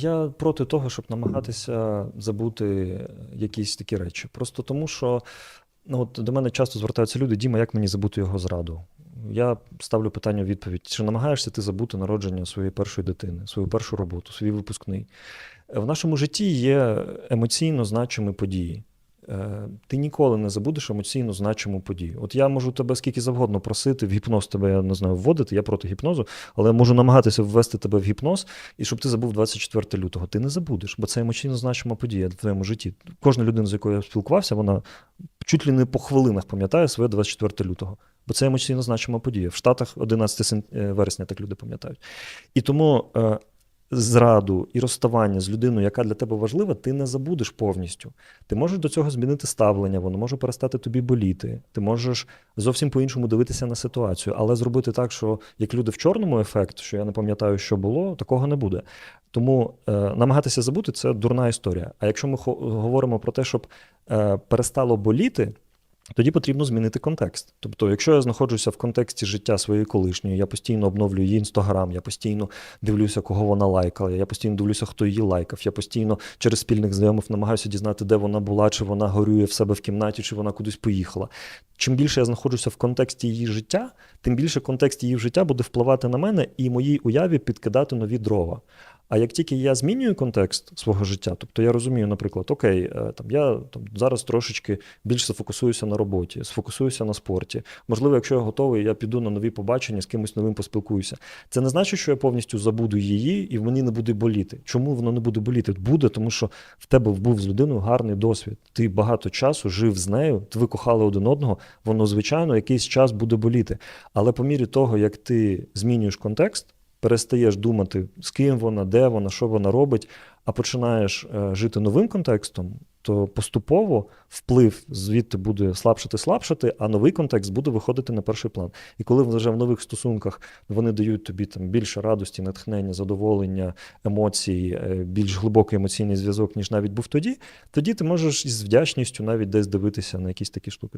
Я проти того, щоб намагатися забути якісь такі речі. Просто тому, що ну, от до мене часто звертаються люди: Діма, як мені забути його зраду? Я ставлю питання у відповідь: чи намагаєшся ти забути народження своєї першої дитини, свою першу роботу, свій випускний? В нашому житті є емоційно значимі події. Е, Ти ніколи не забудеш емоційно значиму подію. От я можу тебе скільки завгодно просити, в гіпноз тебе, я не знаю, вводити, я проти гіпнозу, але можу намагатися ввести тебе в гіпноз, і щоб ти забув 24 лютого. Ти не забудеш, бо це емоційно значима подія в твоєму житті. Кожна людина, з якою я спілкувався, вона чуть ли не по хвилинах пам'ятає своє 24 лютого. Бо це емоційно значима подія. В Штатах 11 сен- е, вересня так люди пам'ятають. І тому е, зраду і розставання з людиною, яка для тебе важлива, ти не забудеш повністю. Ти можеш до цього змінити ставлення, воно може перестати тобі боліти. Ти можеш зовсім по-іншому дивитися на ситуацію, але зробити так, що як люди в чорному ефект, що я не пам'ятаю, що було, такого не буде. Тому е, намагатися забути це дурна історія. А якщо ми говоримо про те, щоб е, перестало боліти. Тоді потрібно змінити контекст. Тобто, якщо я знаходжуся в контексті життя своєї колишньої, я постійно обновлюю її інстаграм, я постійно дивлюся, кого вона лайкала, я постійно дивлюся, хто її лайкав, я постійно через спільних знайомих намагаюся дізнати, де вона була, чи вона горює в себе в кімнаті, чи вона кудись поїхала. Чим більше я знаходжуся в контексті її життя, тим більше контекст її життя буде впливати на мене і моїй уяві підкидати нові дрова. А як тільки я змінюю контекст свого життя, тобто я розумію, наприклад, окей, е, там я там зараз трошечки більше сфокусуюся на роботі, сфокусуюся на спорті. Можливо, якщо я готовий, я піду на нові побачення, з кимось новим поспілкуюся. Це не значить, що я повністю забуду її і в мені не буде боліти. Чому воно не буде боліти? Буде, тому що в тебе був з людиною гарний досвід. Ти багато часу жив з нею, ви кохали один одного. Воно, звичайно, якийсь час буде боліти. Але по мірі того, як ти змінюєш контекст, перестаєш думати, з ким вона, де вона, що вона робить, а починаєш е, жити новим контекстом, то поступово вплив звідти буде слабшати, слабшати, а новий контекст буде виходити на перший план. І коли вже в нових стосунках вони дають тобі там більше радості, натхнення, задоволення, емоцій, е, більш глибокий емоційний зв'язок, ніж навіть був тоді, тоді ти можеш із вдячністю навіть десь дивитися на якісь такі штуки.